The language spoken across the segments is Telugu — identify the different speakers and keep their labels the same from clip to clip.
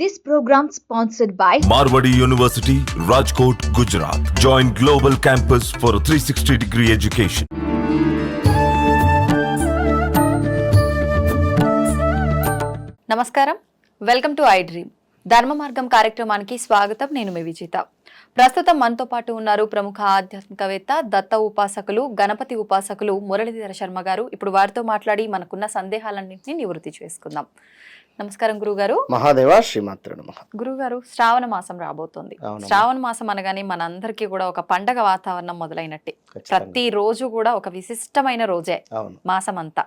Speaker 1: This program sponsored by
Speaker 2: Marwadi University, Rajkot, Gujarat. Join Global Campus for a 360 degree education.
Speaker 3: నమస్కారం. Welcome to I dream Dharma Margam కార్యక్రమానికి స్వాగతం. నేను మీ విజిత. ప్రస్తుతం మనతో పాటు ఉన్నారు ప్రముఖ ఆధ్యాత్మికవేత్త దత్త ఉపాసకులు గణపతి ఉపాసకులు మురళీధర శర్మ గారు. ఇప్పుడు వారితో మాట్లాడి మనకున్న సందేహాలన్నింటినీ నివృత్తి చేసుకుందాం. నమస్కారం గురుగారు
Speaker 4: మహాదేవ శ్రీమాత్ర నమ.
Speaker 3: గురుగారు శ్రావణ మాసం రాబోతోంది. శ్రావణ మాసం అనగానే మనందరికీ కూడా ఒక పండగ వాతావరణం మొదలైనట్టే. ప్రతి రోజు కూడా ఒక విశిష్టమైన రోజే మాసం అంతా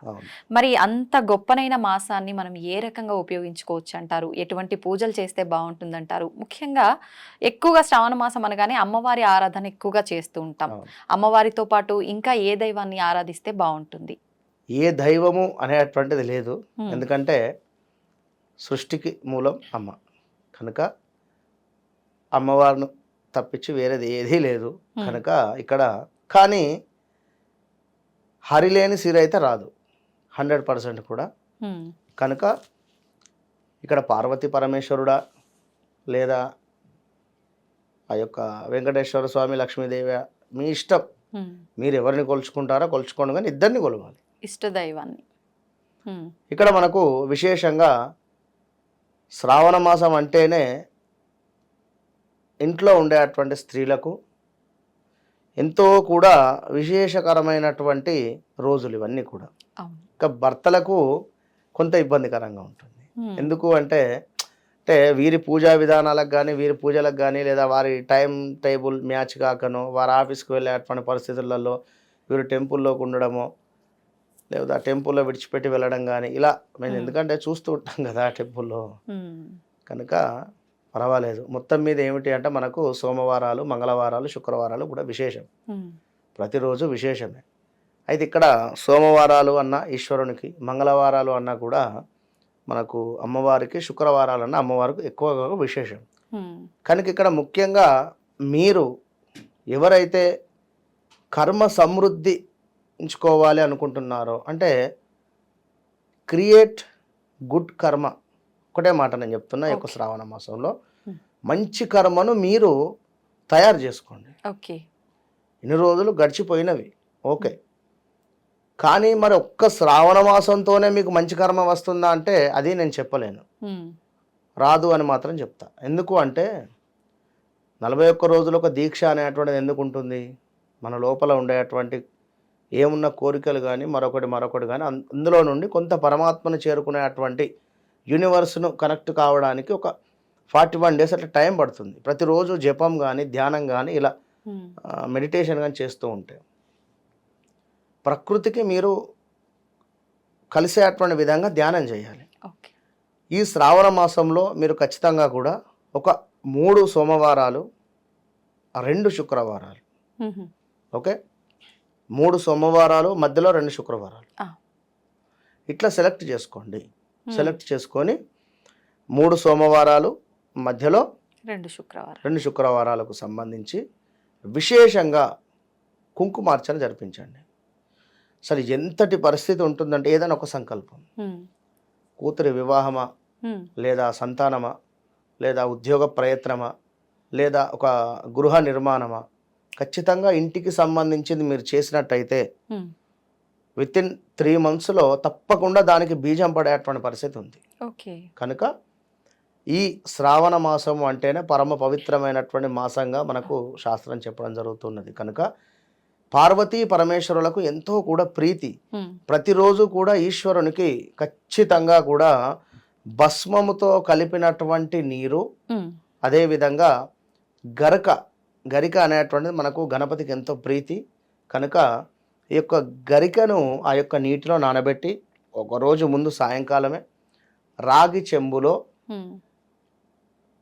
Speaker 3: మరి అంత గొప్పనైన మాసాన్ని మనం ఏ రకంగా ఉపయోగించుకోవచ్చు అంటారు? ఎటువంటి పూజలు చేస్తే బాగుంటుందంటారు? ముఖ్యంగా ఎక్కువగా శ్రావణ మాసం అనగానే అమ్మవారి ఆరాధన ఎక్కువగా చేస్తూ ఉంటాం. అమ్మవారితో పాటు ఇంకా ఏ దైవాన్ని ఆరాధిస్తే బాగుంటుంది?
Speaker 4: ఏ దైవము అనేటువంటిది లేదు. ఎందుకంటే సృష్టికి మూలం అమ్మ కనుక అమ్మవారిని తప్పించి వేరేది ఏదీ లేదు. కనుక ఇక్కడ కానీ హరిలేని సిరి అయితే రాదు హండ్రెడ్ పర్సెంట్ కూడా. కనుక ఇక్కడ పార్వతీ పరమేశ్వరుడా లేదా ఆ యొక్క వెంకటేశ్వర స్వామి లక్ష్మీదేవి మీ ఇష్టం. మీరు ఎవరిని కొలుచుకుంటారో కొలుచుకోండి కానీ ఇద్దరిని కొలవాలి
Speaker 3: ఇష్ట దైవాన్ని హ్మ్.
Speaker 4: ఇక్కడ మనకు విశేషంగా శ్రావణ మాసం అంటేనే ఇంట్లో ఉండేటువంటి స్త్రీలకు ఎంతో కూడా విశేషకరమైనటువంటి రోజులు ఇవన్నీ కూడా. ఇంకా భర్తలకు కొంత ఇబ్బందికరంగా ఉంటుంది. ఎందుకు అంటే అంటే వీరి పూజా విధానాలకు కానీ వీరి పూజలకు కానీ లేదా వారి టైం టేబుల్ మ్యాచ్ కాకనో వారి ఆఫీస్కి వెళ్ళేటువంటి పరిస్థితులలో వీరు టెంపుల్లోకి ఉండడమో లేదా టెంపుల్లో విడిచిపెట్టి వెళ్ళడం కానీ ఇలా మేము. ఎందుకంటే చూస్తూ ఉంటాం కదా టెంపుల్లో
Speaker 3: హ్మ్.
Speaker 4: కనుక పర్వాలేదు మొత్తం మీద ఏమిటి అంటే మనకు సోమవారాలు మంగళవారాలు శుక్రవారాలు కూడా విశేషం. ప్రతిరోజు విశేషమే అయితే ఇక్కడ సోమవారాలు అన్న ఈశ్వరునికి మంగళవారాలు అన్నా కూడా మనకు అమ్మవారికి శుక్రవారాలు అన్న అమ్మవారికి ఎక్కువగా విశేషం. కనుక ఇక్కడ ముఖ్యంగా మీరు ఎవరైతే కర్మ సమృద్ధి ఎంచుకోవాలి అనుకుంటున్నారో అంటే క్రియేట్ గుడ్ కర్మ. ఒకటే మాట నేను చెప్తున్నా ఈ యొక్క. శ్రావణ మాసంలో. మంచి కర్మను మీరు తయారు చేసుకోండి.
Speaker 3: ఓకే.
Speaker 4: ఇన్ని రోజులు గడిచిపోయినవి. ఓకే. కానీ మరి ఒక్క శ్రావణ మాసంతోనే మీకు మంచి కర్మ వస్తుందా అంటే అది నేను చెప్పలేను. రాదు అని మాత్రం చెప్తా. ఎందుకు అంటే నలభై ఒక్క రోజులు ఒక దీక్ష అనేటువంటిది ఎందుకు ఉంటుంది? మన లోపల ఉండేటువంటి ఏమున్న కోరికలు కానీ మరొకటి మరొకటి కానీ అందులో నుండి కొంత పరమాత్మను చేరుకునేటువంటి యూనివర్స్ను కనెక్ట్ కావడానికి ఒక ఫార్టీ వన్ డేస్ అట్లా టైం పడుతుంది. ప్రతిరోజు జపం కానీ ధ్యానం కానీ ఇలా. మెడిటేషన్ కానీ చేస్తూ ఉంటే ప్రకృతికి మీరు కలిసేటువంటి విధంగా ధ్యానం చేయాలి. ఈ శ్రావణ మాసంలో మీరు ఖచ్చితంగా కూడా ఒక మూడు సోమవారాలు రెండు శుక్రవారాలు. ఓకే? మూడు సోమవారాలు మధ్యలో రెండు శుక్రవారాలు. ఇట్లా సెలెక్ట్ చేసుకోండి. సెలెక్ట్ చేసుకొని మూడు సోమవారాలు మధ్యలో
Speaker 3: రెండు శుక్రవారం
Speaker 4: రెండు శుక్రవారాలకు సంబంధించి విశేషంగా కుంకుమార్చన జరిపించండి అసలు ఎంతటి పరిస్థితి ఉంటుందంటే ఏదైనా ఒక సంకల్పం. కూతురి వివాహమా
Speaker 3: హ్మ్.
Speaker 4: లేదా సంతానమా లేదా ఉద్యోగ ప్రయత్నమా లేదా ఒక గృహ నిర్మాణమా ఖచ్చితంగా ఇంటికి సంబంధించింది మీరు చేసినట్టయితే. విత్ ఇన్ త్రీ మంత్స్లో తప్పకుండా దానికి బీజం పడేటువంటి పరిస్థితి ఉంది
Speaker 3: ఓకే
Speaker 4: కనుక ఈ శ్రావణ మాసం అంటేనే పరమ పవిత్రమైనటువంటి మాసంగా మనకు శాస్త్రం చెప్పడం జరుగుతున్నది కనుక పార్వతీ పరమేశ్వరులకు ఎంతో కూడా ప్రీతి
Speaker 3: హ్మ్.
Speaker 4: ప్రతిరోజు కూడా ఈశ్వరునికి ఖచ్చితంగా కూడా భస్మముతో కలిపినటువంటి నీరు
Speaker 3: హ్మ్.
Speaker 4: అదేవిధంగా గరక గరిక అనేటువంటిది మనకు గణపతికి ఎంతో ప్రీతి కనుక ఈ యొక్క గరికను ఆ యొక్క నీటిలో నానబెట్టి ఒక రోజు ముందు సాయంకాలమే రాగి చెంబులో.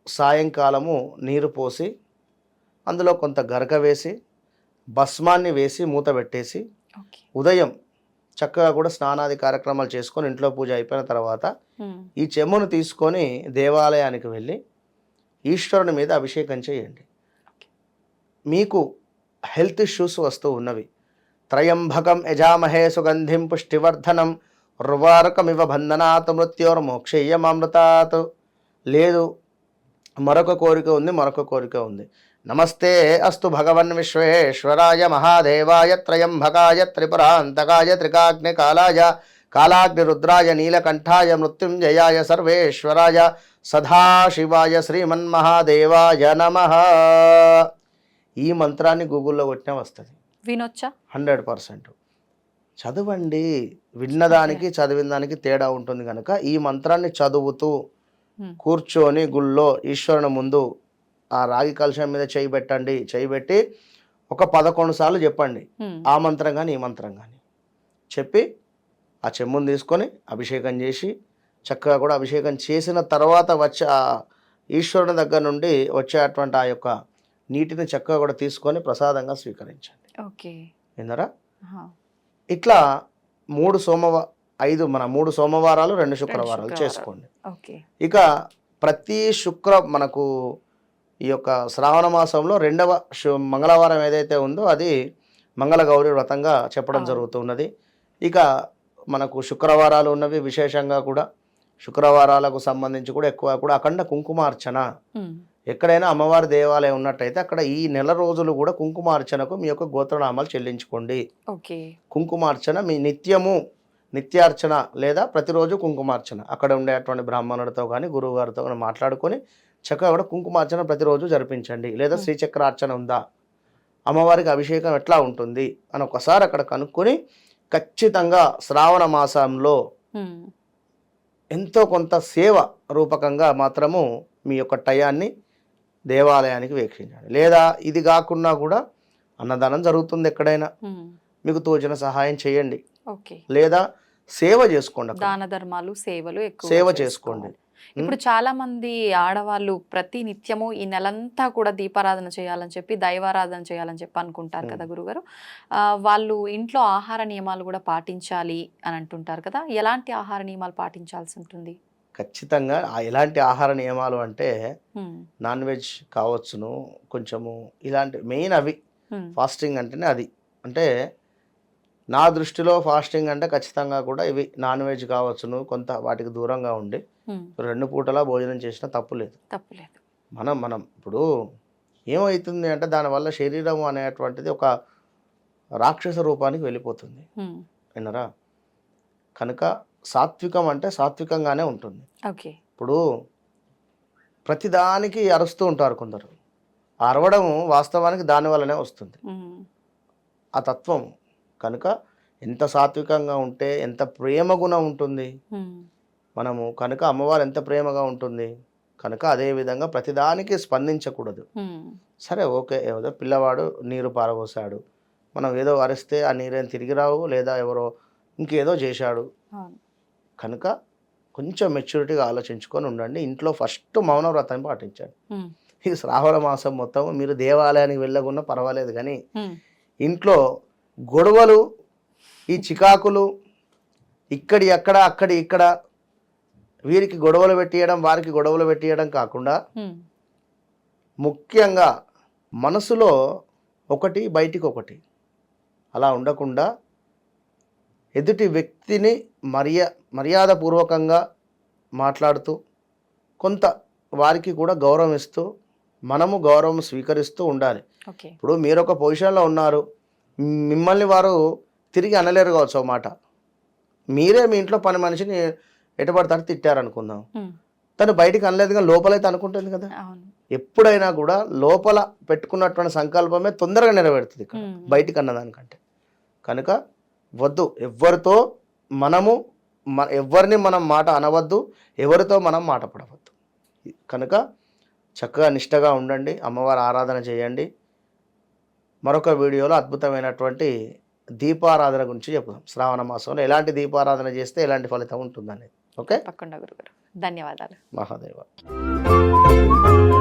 Speaker 4: సాయంకాలము నీరు పోసి అందులో కొంత గరక వేసి భస్మాన్ని వేసి మూత పెట్టేసి ఉదయం చక్కగా కూడా స్నానాది కార్యక్రమాలు చేసుకొని ఇంట్లో పూజ అయిపోయిన తర్వాత. ఈ చెమ్మును తీసుకొని దేవాలయానికి వెళ్ళి ఈశ్వరుని మీద అభిషేకం చేయండి మీకు హెల్త్ ఇష్యూస్ వస్తూ ఉన్నవి. త్రయంభకం యజామహే సుగంధిం పుష్టివర్ధనం రువారకమివ బంధనాత్ మృత్యోర్మోక్షేయమామృతాత్. లేదు మరొక కోరిక ఉంది మరొక కోరిక ఉంది. నమస్తే అస్తు భగవన్ విశ్వేశ్వరాయ మహాదేవాయ త్రయంభకాయ త్రిపురాంతకాయ త్రికాగ్ని కాలాయ కాలాగ్ని రుద్రాయ నీలకంఠాయ మృత్యుంజయాయ సర్వేశ్వరాయ సదాశివాయ శ్రీమన్మహాదేవాయ నమ. ఈ మంత్రాన్ని గూగుల్లో కొట్టినా వస్తుంది.
Speaker 3: వినొచ్చా?
Speaker 4: Hundred percent. చదవండి. విన్నదానికి చదివిన దానికి తేడా ఉంటుంది కనుక ఈ మంత్రాన్ని చదువుతూ. కూర్చొని గుళ్ళో ఈశ్వరుని ముందు ఆ రాగి కలశం మీద చేయి పెట్టండి. చేయి పెట్టి ఒక పదకొండు సార్లు చెప్పండి. ఆ మంత్రం కానీ ఈ మంత్రం కానీ చెప్పి ఆ చెమ్మును తీసుకొని అభిషేకం చేసి చక్కగా కూడా అభిషేకం చేసిన తర్వాత వచ్చే ఈశ్వరుని దగ్గర నుండి వచ్చేటువంటి ఆ యొక్క నీటిని చక్కగా కూడా తీసుకొని ప్రసాదంగా స్వీకరించండి
Speaker 3: ఓకే
Speaker 4: విన్నారా. ఇట్లా మూడు సోమవ ఐదు మన మూడు సోమవారాలు రెండు శుక్రవారాలు. చేసుకోండి ఇక ప్రతి శుక్ర మనకు ఈ యొక్క శ్రావణ మాసంలో రెండవ మంగళవారం ఏదైతే ఉందో అది మంగళగౌరి వ్రతంగా చెప్పడం. జరుగుతున్నది ఇక మనకు శుక్రవారాలు ఉన్నవి విశేషంగా కూడా శుక్రవారాలకు సంబంధించి కూడా ఎక్కువ కూడా అఖండ కుంకుమార్చన. ఎక్కడైనా అమ్మవారి దేవాలయం ఉన్నట్టయితే అక్కడ ఈ నెల రోజులు కూడా కుంకుమార్చనకు మీ యొక్క గోత్రనామాలు చెల్లించుకోండి. కుంకుమార్చన మీ నిత్యము నిత్యార్చన లేదా ప్రతిరోజు కుంకుమార్చన. అక్కడ ఉండేటువంటి బ్రాహ్మణుడితో కానీ గురువు గారితో కానీ మాట్లాడుకొని చక్కగా కూడా కుంకుమార్చన ప్రతిరోజు జరిపించండి. లేదా శ్రీచక్రార్చన ఉందా? అమ్మవారికి అభిషేకం ఎట్లా ఉంటుంది? అని ఒకసారి అక్కడ కనుక్కొని ఖచ్చితంగా శ్రావణ మాసంలో. ఎంతో కొంత సేవ రూపకంగా మాత్రము మీ యొక్క టయాన్ని దేవాలయానికి వీక్షించండి లేదా ఇది కాకుండా కూడా అన్నదానం జరుగుతుంది ఎక్కడైనా. మీకు తోచిన సహాయం చేయండి.
Speaker 3: ఓకే.
Speaker 4: లేదా సేవ చేసుకోండి.
Speaker 3: దాన ధర్మాలు సేవలు ఎక్కువ
Speaker 4: సేవ చేసుకోండి.
Speaker 3: ఇప్పుడు చాలా మంది ఆడవాళ్ళు ప్రతి నిత్యము ఈ నెలంతా కూడా దీపారాధన చేయాలని చెప్పి దైవారాధన చేయాలని చెప్పి అనుకుంటారు కదా గురుగారు. వాళ్ళు ఇంట్లో ఆహార నియమాలు కూడా పాటించాలి అని అంటుంటారు కదా. ఎలాంటి ఆహార నియమాలు పాటించాల్సి ఉంటుంది?
Speaker 4: ఖచ్చితంగా ఎలాంటి ఆహార నియమాలు అంటే. నాన్ వెజ్ కావచ్చును కొంచెము ఇలాంటి మెయిన్ అవి. ఫాస్టింగ్ అంటేనే అది అంటే నా దృష్టిలో ఫాస్టింగ్ అంటే ఖచ్చితంగా కూడా ఇవి నాన్ వెజ్ కావచ్చును కొంత వాటికి దూరంగా ఉండి. రెండు పూటలా భోజనం చేసినా తప్పు లేదు మనం మనం ఇప్పుడు ఏమవుతుంది అంటే దానివల్ల శరీరం అనేటువంటిది ఒక రాక్షస రూపానికి వెళ్ళిపోతుంది. విన్నరా కనుక సాత్వికం అంటే సాత్వికంగానే ఉంటుంది.
Speaker 3: ఓకే.
Speaker 4: ఇప్పుడు ప్రతిదానికి అరుస్తూ ఉంటారు కొందరు. అరవడం వాస్తవానికి దాని వల్లనే వస్తుంది. ఆ తత్వం కనుక ఎంత సాత్వికంగా ఉంటే ఎంత ప్రేమ గుణం ఉంటుంది. మనము కనుక అమ్మవారు ఎంత ప్రేమగా ఉంటుంది. కనుక అదే విధంగా ప్రతిదానికి స్పందించకూడదు. సరే ఓకే ఏదో పిల్లవాడు నీరు పారబోసాడు. మనం ఏదో అరిస్తే ఆ నీరేం తిరిగి రావు లేదా ఎవరో ఇంకేదో చేశాడు. కనుక కొంచెం మెచ్యూరిటీగా ఆలోచించుకొని ఉండండి ఇంట్లో ఫస్ట్ మౌన పాటించండి. ఈ శ్రావణ మాసం మొత్తం మీరు దేవాలయానికి వెళ్ళకున్నా పర్వాలేదు కానీ. ఇంట్లో గొడవలు ఈ చికాకులు ఇక్కడి అక్కడ అక్కడి ఇక్కడ వీరికి గొడవలు పెట్టియడం వారికి గొడవలు పెట్టియడం కాకుండా. ముఖ్యంగా మనసులో ఒకటి బయటికి ఒకటి అలా ఉండకుండా ఎదుటి వ్యక్తిని మర్యా మర్యాదపూర్వకంగా మాట్లాడుతూ కొంత వారికి కూడా గౌరవం ఇస్తూ మనము గౌరవం స్వీకరిస్తూ ఉండాలి. ఇప్పుడు మీరు ఒక పొజిషన్లో ఉన్నారు మిమ్మల్ని వారు తిరిగి అనలేరు కావచ్చు ఒక మాట. మీరే మీ ఇంట్లో పని మనిషిని ఎటపడతాడు తిట్టారనుకుందాం.
Speaker 3: హ్మ్.
Speaker 4: తను బయటికి అనలేదు కానీ లోపలైతే అనుకుంటుంది కదా. ఎప్పుడైనా కూడా లోపల పెట్టుకున్నటువంటి సంకల్పమే తొందరగా నెరవేరుతుంది ఇక్కడ. బయటికి అన్నదానికంటే కనుక వద్దు. ఎవరితో మనము మ ఎవరిని మనం మాట అనవద్దు. ఎవరితో మనం మాట పడవద్దు. కనుక చక్కగా నిష్టగా ఉండండి. అమ్మవారి ఆరాధన చేయండి. మరొక వీడియోలో అద్భుతమైనటువంటి దీపారాధన గురించి చెప్పుదాం. శ్రావణ మాసంలో ఎలాంటి దీపారాధన చేస్తే ఎలాంటి ఫలితం ఉంటుందనేది. ఓకే?
Speaker 3: తప్పకుండా గురుగారు. ధన్యవాదాలు.
Speaker 4: మహాదేవ.